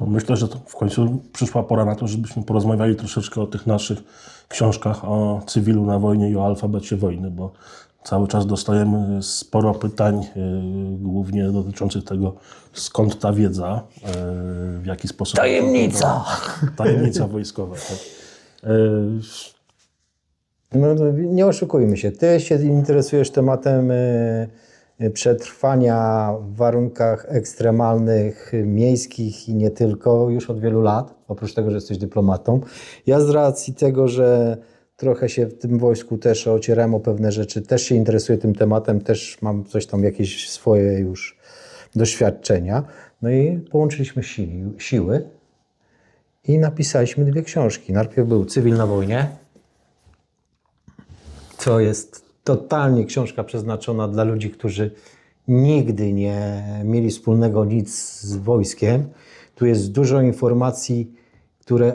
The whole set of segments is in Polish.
Myślę, że to w końcu przyszła pora na to, żebyśmy porozmawiali troszeczkę o tych naszych książkach o cywilu na wojnie i o alfabecie wojny, bo cały czas dostajemy sporo pytań, yy, głównie dotyczących tego, skąd ta wiedza, yy, w jaki sposób. Tajemnica. Tajemnica wojskowa. Tak. Yy, No, no, nie oszukujmy się. Ty się interesujesz tematem y, y, przetrwania w warunkach ekstremalnych, y, miejskich i nie tylko już od wielu lat, oprócz tego, że jesteś dyplomatą. Ja z racji tego, że trochę się w tym wojsku też ocierałem o pewne rzeczy, też się interesuję tym tematem, też mam coś tam, jakieś swoje już doświadczenia. No i połączyliśmy siły, siły i napisaliśmy dwie książki. Najpierw był Cywil na wojnie, to jest totalnie książka przeznaczona dla ludzi, którzy nigdy nie mieli wspólnego nic z wojskiem. Tu jest dużo informacji, które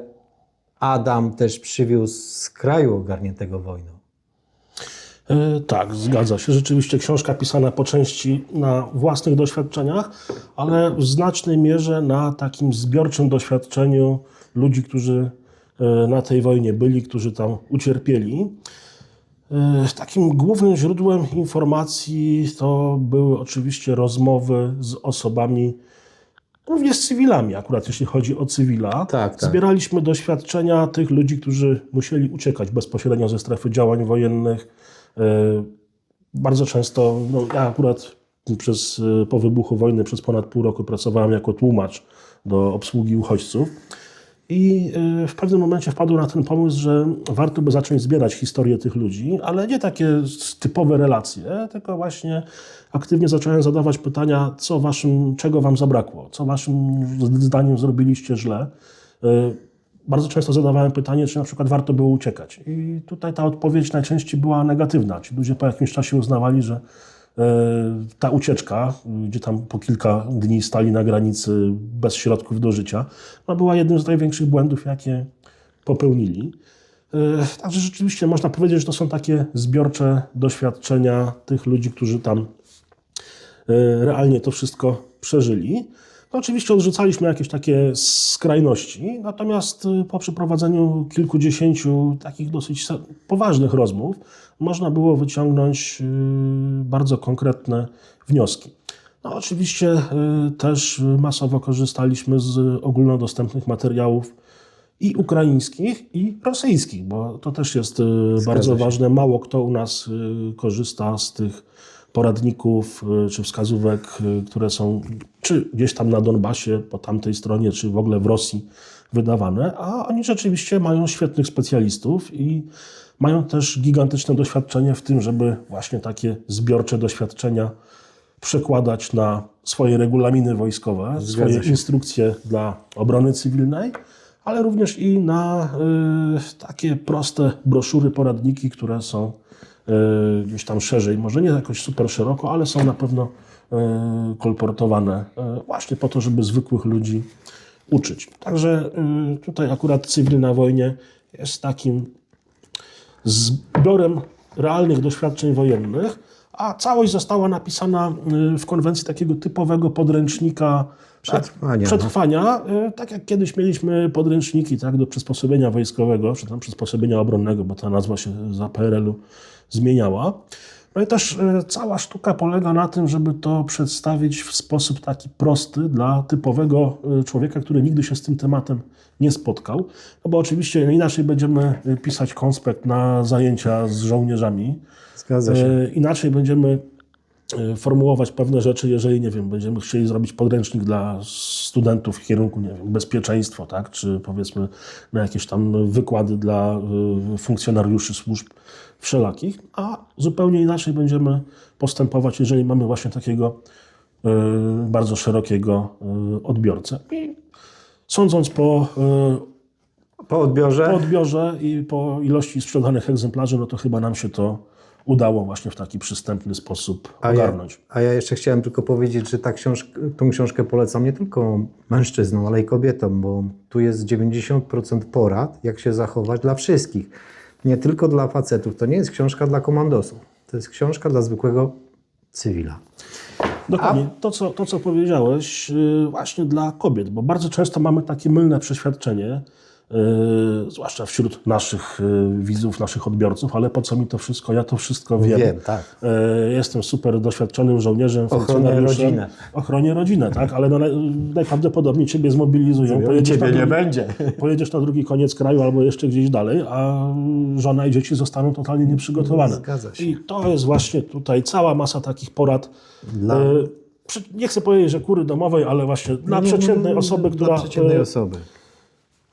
Adam też przywiózł z kraju ogarniętego wojną. E, Tak, zgadza się. Rzeczywiście książka pisana po części na własnych doświadczeniach, ale w znacznej mierze na takim zbiorczym doświadczeniu ludzi, którzy e, na tej wojnie byli, którzy tam ucierpieli. E, Takim głównym źródłem informacji to były oczywiście rozmowy z osobami, również z cywilami, akurat jeśli chodzi o cywila. Tak, tak. Zbieraliśmy doświadczenia tych ludzi, którzy musieli uciekać bezpośrednio ze strefy działań wojennych. E, Bardzo często, no ja akurat przez, e, po wybuchu wojny przez ponad pół roku pracowałem jako tłumacz do obsługi uchodźców. I e, w pewnym momencie wpadłem na ten pomysł, że warto by zacząć zbierać historię tych ludzi, ale nie takie typowe relacje, tylko właśnie aktywnie zacząłem zadawać pytania, co waszym, czego wam zabrakło, co waszym zdaniem zrobiliście źle. E, Bardzo często zadawałem pytanie, czy na przykład warto było uciekać. I tutaj ta odpowiedź najczęściej była negatywna. Ci ludzie po jakimś czasie uznawali, że ta ucieczka, gdzie tam po kilka dni stali na granicy bez środków do życia, no była jednym z największych błędów, jakie popełnili. E, Także rzeczywiście można powiedzieć, że to są takie zbiorcze doświadczenia tych ludzi, którzy tam e, realnie to wszystko przeżyli. No oczywiście odrzucaliśmy jakieś takie skrajności, natomiast y, po przeprowadzeniu kilkudziesięciu takich dosyć poważnych rozmów można było wyciągnąć y, bardzo konkretne wnioski. No oczywiście y, też masowo korzystaliśmy z ogólnodostępnych materiałów i ukraińskich, i rosyjskich, bo to też jest y, bardzo się. ważne. Mało kto u nas korzysta z tych poradników y, czy wskazówek, y, które są czy gdzieś tam na Donbasie, po tamtej stronie, czy w ogóle w Rosji wydawane, a oni rzeczywiście mają świetnych specjalistów i mają też gigantyczne doświadczenie w tym, żeby właśnie takie zbiorcze doświadczenia przekładać na swoje regulaminy wojskowe, Zgadza swoje się. instrukcje dla obrony cywilnej, ale również i na y, takie proste broszury, poradniki, które są gdzieś tam szerzej, może nie jakoś super szeroko, ale są na pewno y, kolportowane y, właśnie po to, żeby zwykłych ludzi uczyć. Także y, tutaj akurat cywil na wojnie jest takim zbiorem realnych doświadczeń wojennych, a całość została napisana y, w konwencji takiego typowego podręcznika Przetrwania, no. przetrwania y, tak jak kiedyś mieliśmy podręczniki tak, do przysposobienia wojskowego, czy tam przysposobienia obronnego, bo ta nazwa się za PRL-u zmieniała. No i też y, cała sztuka polega na tym, żeby to przedstawić w sposób taki prosty dla typowego y, człowieka, który nigdy się z tym tematem nie spotkał. No bo oczywiście inaczej będziemy y, pisać konspekt na zajęcia z żołnierzami. E, Inaczej będziemy e, formułować pewne rzeczy, jeżeli, nie wiem, będziemy chcieli zrobić podręcznik dla studentów w kierunku, nie wiem, bezpieczeństwo, tak, czy powiedzmy na jakieś tam wykłady dla e, funkcjonariuszy służb wszelakich, a zupełnie inaczej będziemy postępować, jeżeli mamy właśnie takiego e, bardzo szerokiego e, odbiorcę. I sądząc po e, Po odbiorze po odbiorze i po ilości sprzedanych egzemplarzy, no to chyba nam się to udało właśnie w taki przystępny sposób A ja, ogarnąć. a ja jeszcze chciałem tylko powiedzieć, że ta książka, tą książkę polecam nie tylko mężczyznom, ale i kobietom, bo tu jest 90% porad, jak się zachować dla wszystkich. Nie tylko dla facetów. To nie jest książka dla komandosów. To jest książka dla zwykłego cywila. Dokładnie. To co, to, co powiedziałeś, yy, właśnie dla kobiet, bo bardzo często mamy takie mylne przeświadczenie, zwłaszcza wśród naszych yy, widzów, naszych odbiorców, ale po co mi to wszystko? Ja to wszystko wiem. Wiem, tak. Yy, jestem super doświadczonym żołnierzem, Ochronię rodzinę. Ochronię rodzinę, tak, ale no, naj- najprawdopodobniej ciebie zmobilizują. pojedziesz na drugi- będzie. Pojedziesz na drugi koniec kraju albo jeszcze gdzieś dalej, a żona i dzieci zostaną totalnie nieprzygotowane. Zgadza się. I to jest właśnie tutaj cała masa takich porad. Dla- nie chcę powiedzieć, że kury domowej, ale właśnie dla przeciętnej osoby, która Dla przeciętnej osoby.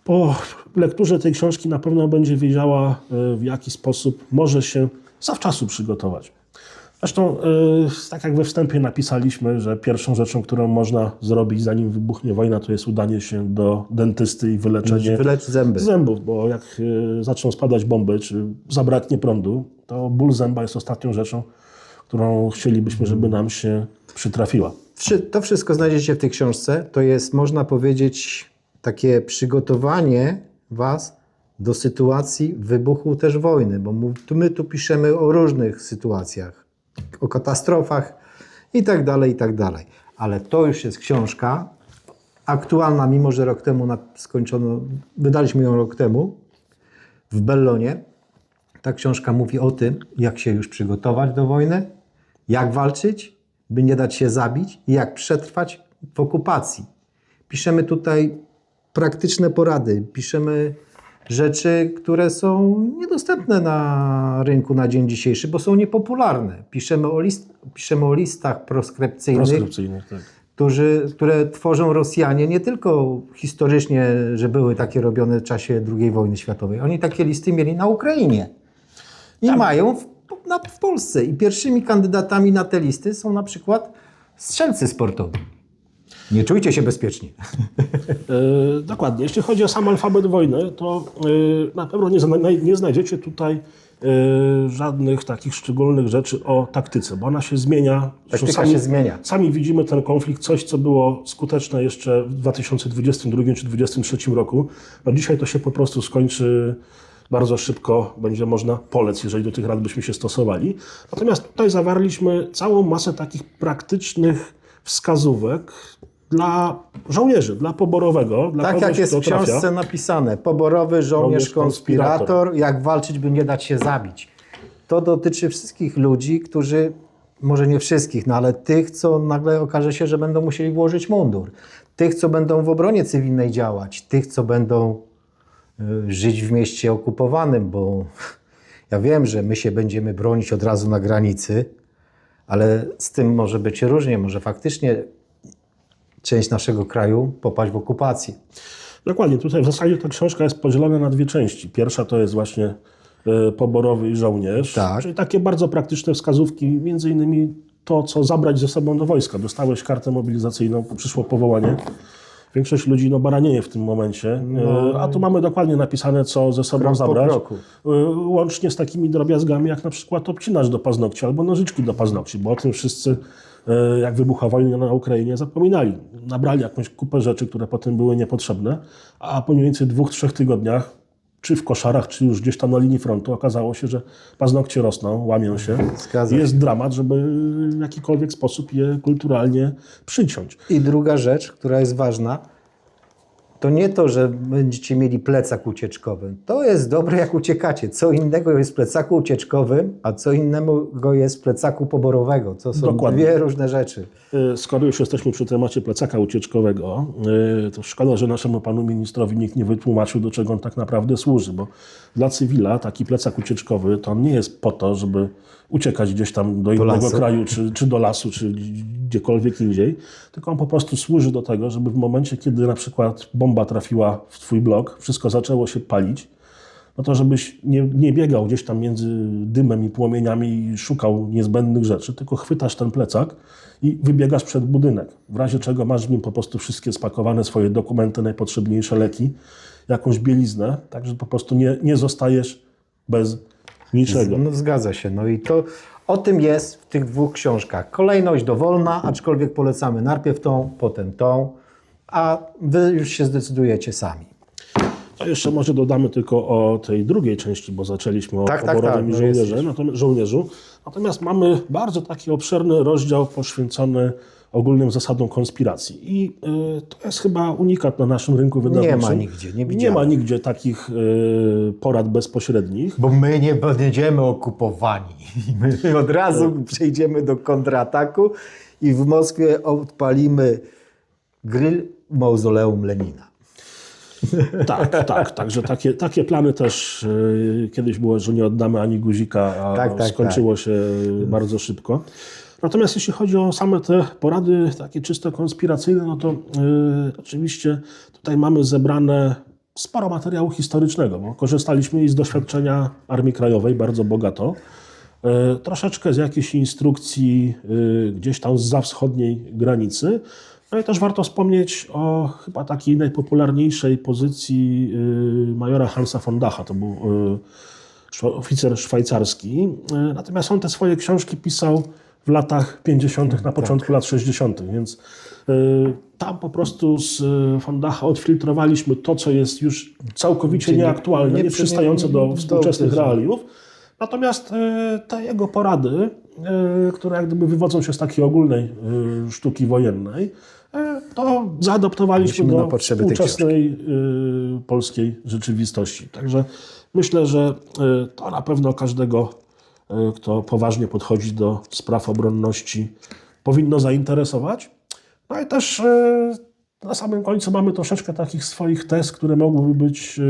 Po lekturze tej książki na pewno będzie wiedziała, e, w jaki sposób może się zawczasu przygotować. Zresztą, e, tak jak we wstępie napisaliśmy, że pierwszą rzeczą, którą można zrobić, zanim wybuchnie wojna, to jest udanie się do dentysty i wyleczenie Wylecz zęby. zębów, bo jak e, zaczną spadać bomby, czy zabraknie prądu, to ból zęba jest ostatnią rzeczą, którą chcielibyśmy, żeby nam się przytrafiła. To wszystko znajdziecie w tej książce. To jest, można powiedzieć, takie przygotowanie Was do sytuacji wybuchu też wojny, bo my tu piszemy o różnych sytuacjach, o katastrofach i tak dalej, i tak dalej. Ale to już jest książka aktualna, mimo że rok temu skończono, wydaliśmy ją rok temu w Bellonie. Ta książka mówi o tym, jak się już przygotować do wojny, jak walczyć, by nie dać się zabić i jak przetrwać w okupacji. Piszemy tutaj praktyczne porady, piszemy rzeczy, które są niedostępne na rynku na dzień dzisiejszy, bo są niepopularne. Piszemy o, list, piszemy o listach proskrypcyjnych, Proskrypcyjnych, tak. którzy, które tworzą Rosjanie nie tylko historycznie, że były takie robione w czasie II wojny światowej. Oni takie listy mieli na Ukrainie i mają w, na, w Polsce. I pierwszymi kandydatami na te listy są na przykład strzelcy sportowi. Nie czujcie się bezpiecznie. E, dokładnie. Jeśli chodzi o sam alfabet wojny, to e, na pewno nie, zna, nie znajdziecie tutaj e, żadnych takich szczególnych rzeczy o taktyce, bo ona się zmienia. Taktyka się zmienia. Sami widzimy ten konflikt, coś co było skuteczne jeszcze w 2022 czy 2023 roku. No dzisiaj to się po prostu skończy bardzo szybko, będzie można polec, jeżeli do tych rad byśmy się stosowali. Natomiast tutaj zawarliśmy całą masę takich praktycznych wskazówek dla żołnierzy, dla poborowego, dla Tak kogoś, jak jest w kto trafia. książce napisane. Poborowy żołnierz Żołnierz konspirator. konspirator, jak walczyć, by nie dać się zabić. To dotyczy wszystkich ludzi, którzy, może nie wszystkich, no ale tych, co nagle okaże się, że będą musieli włożyć mundur. Tych, co będą w obronie cywilnej działać. Tych, co będą y, żyć w mieście okupowanym, bo ja wiem, że my się będziemy bronić od razu na granicy, ale z tym może być różnie. Może faktycznie część naszego kraju popaść w okupację. Dokładnie, tutaj w zasadzie ta książka jest podzielona na dwie części. Pierwsza to jest właśnie e, poborowy i żołnierz, Tak. czyli takie bardzo praktyczne wskazówki, między innymi to, co zabrać ze sobą do wojska. Dostałeś kartę mobilizacyjną, przyszło powołanie. Większość ludzi no, baranieje w tym momencie, e, a tu mamy dokładnie napisane, co ze sobą Krok zabrać. kroku. E, Łącznie z takimi drobiazgami, jak na przykład obcinacz do paznokci albo nożyczki do paznokci, bo o tym wszyscy, jak wybucha wojna na Ukrainie, zapominali. Nabrali jakąś kupę rzeczy, które potem były niepotrzebne, a po mniej więcej dwóch, trzech tygodniach, czy w koszarach, czy już gdzieś tam na linii frontu, okazało się, że paznokcie rosną, łamią się. Zgadza jest dramat, żeby w jakikolwiek sposób je kulturalnie przyciąć. I druga rzecz, która jest ważna, to nie to, że będziecie mieli plecak ucieczkowy. To jest dobre, jak uciekacie. Co innego jest w plecaku ucieczkowym, a co innego jest w plecaku poborowego. To są Dokładnie. dwie różne rzeczy. E, Skoro już jesteśmy przy temacie plecaka ucieczkowego, e, to szkoda, że naszemu panu ministrowi nikt nie wytłumaczył, do czego on tak naprawdę służy, bo dla cywila taki plecak ucieczkowy to on nie jest po to, żeby uciekać gdzieś tam do innego kraju, czy, czy do lasu, czy gdziekolwiek indziej, tylko on po prostu służy do tego, żeby w momencie, kiedy na przykład bomba trafiła w twój blok, wszystko zaczęło się palić, no to żebyś nie, nie biegał gdzieś tam między dymem i płomieniami i szukał niezbędnych rzeczy, tylko chwytasz ten plecak i wybiegasz przed budynek. W razie czego masz w nim po prostu wszystkie spakowane swoje dokumenty, najpotrzebniejsze leki, jakąś bieliznę, tak że po prostu nie, nie zostajesz bez niczego. No, zgadza się. No i to o tym jest w tych dwóch książkach. Kolejność dowolna, aczkolwiek polecamy najpierw tą, potem tą, a wy już się zdecydujecie sami. To jeszcze może dodamy tylko o tej drugiej części, bo zaczęliśmy o Tak, tak, oborowym tak, no żołnierze, natomiast, żołnierzu. Natomiast mamy bardzo taki obszerny rozdział poświęcony ogólnym zasadom konspiracji. I y, to jest chyba unikat na naszym rynku wydawniczym. ma nigdzie, nie Nie ma nigdzie takich y, porad bezpośrednich. Bo my nie będziemy okupowani. My od razu przejdziemy do kontrataku i w Moskwie odpalimy grill mauzoleum Lenina. Tak, tak, także takie, takie plany też y, kiedyś było, że nie oddamy ani guzika, a Tak, tak, skończyło się bardzo szybko. Natomiast jeśli chodzi o same te porady takie czysto konspiracyjne, no to y, oczywiście tutaj mamy zebrane sporo materiału historycznego, bo korzystaliśmy i z doświadczenia Armii Krajowej bardzo bogato. Y, troszeczkę z jakichś instrukcji gdzieś tam z wschodniej granicy. No i też warto wspomnieć o chyba takiej najpopularniejszej pozycji y, majora Hansa von Dacha. To był y, oficer szwajcarski. Y, Natomiast on te swoje książki pisał w latach 50., na początku lat 60., więc tam po prostu z y, von Dacha odfiltrowaliśmy to, co jest już całkowicie nie- nieaktualne, nie- nieprzystające nie- do do współczesnych realiów. Natomiast te jego porady, które jak gdyby wywodzą się z takiej ogólnej e, sztuki wojennej, e, to zaadoptowaliśmy Musimy do współczesnej e, polskiej rzeczywistości. Także myślę, że to na pewno każdego, kto poważnie podchodzi do spraw obronności, powinno zainteresować. No i też na samym końcu mamy troszeczkę takich swoich tez, które mogłyby być e,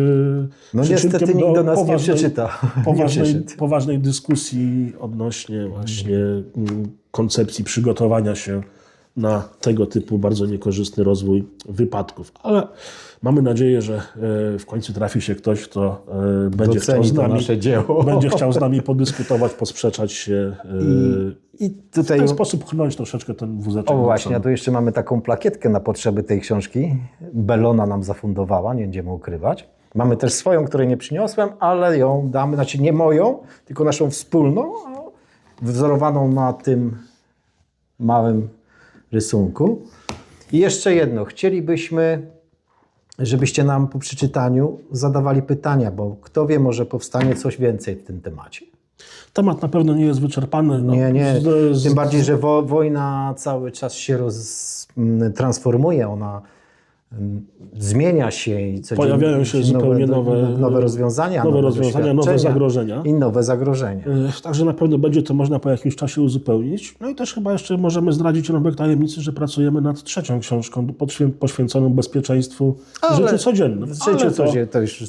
No niestety nikt do nas nie poważnej- przeczyta. Nie poważnej, przyszedł. poważnej dyskusji odnośnie właśnie mm, koncepcji przygotowania się na tego typu bardzo niekorzystny rozwój wypadków. Ale mamy nadzieję, że e, w końcu trafi się ktoś, kto e, będzie chciał z nami, będzie chciał z nami podyskutować, posprzeczać się e, I w tutaj ten sposób chnąć troszeczkę ten wózeczek. O właśnie, a tu jeszcze mamy taką plakietkę na potrzeby tej książki. Belona nam zafundowała, nie będziemy ukrywać. Mamy też swoją, której nie przyniosłem, ale ją damy, znaczy nie moją, tylko naszą wspólną, wzorowaną na tym małym rysunku. I jeszcze jedno, chcielibyśmy, żebyście nam po przeczytaniu zadawali pytania, bo kto wie, może powstanie coś więcej w tym temacie. Temat na pewno nie jest wyczerpany. No, Nie, nie. Tym bardziej, że wo, wojna cały czas się roz, transformuje, ona zmienia się i Pojawiają się zupełnie nowe- nowe rozwiązania, nowe rozwiązania, nowe zagrożenia. I nowe zagrożenia. E, Także na pewno będzie to można po jakimś czasie uzupełnić. No i też chyba jeszcze możemy zdradzić rąbek tajemnicy, że pracujemy nad trzecią książką poświęconą bezpieczeństwu w Ale życiu codziennym. W życiu Ale to, już e,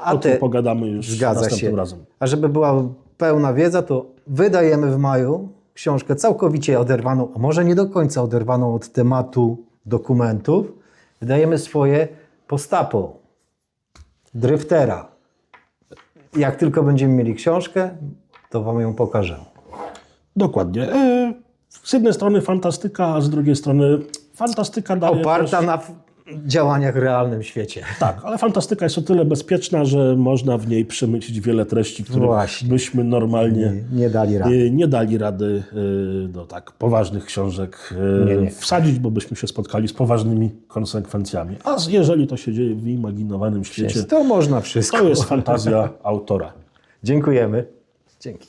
a o tym te- pogadamy już zgadza następnym się. razem. A żeby była pełna wiedza, to wydajemy w maju książkę całkowicie oderwaną, a może nie do końca oderwaną od tematu dokumentów. Wydajemy swoje postapo, driftera. Jak tylko będziemy mieli książkę, to Wam ją pokażę. Dokładnie. E, Z jednej strony fantastyka, a z drugiej strony fantastyka daje Oparta też, na działaniach w realnym świecie. Tak, ale fantastyka jest o tyle bezpieczna, że można w niej przemycić wiele treści, których Właśnie. byśmy normalnie Nie, nie dali rady. Y, nie dali rady y, do tak poważnych książek y, Nie, nie. wsadzić, bo byśmy się spotkali z poważnymi konsekwencjami. A jeżeli to się dzieje w wyimaginowanym świecie, To można wszystko. to jest fantazja autora. Dziękujemy. Dzięki.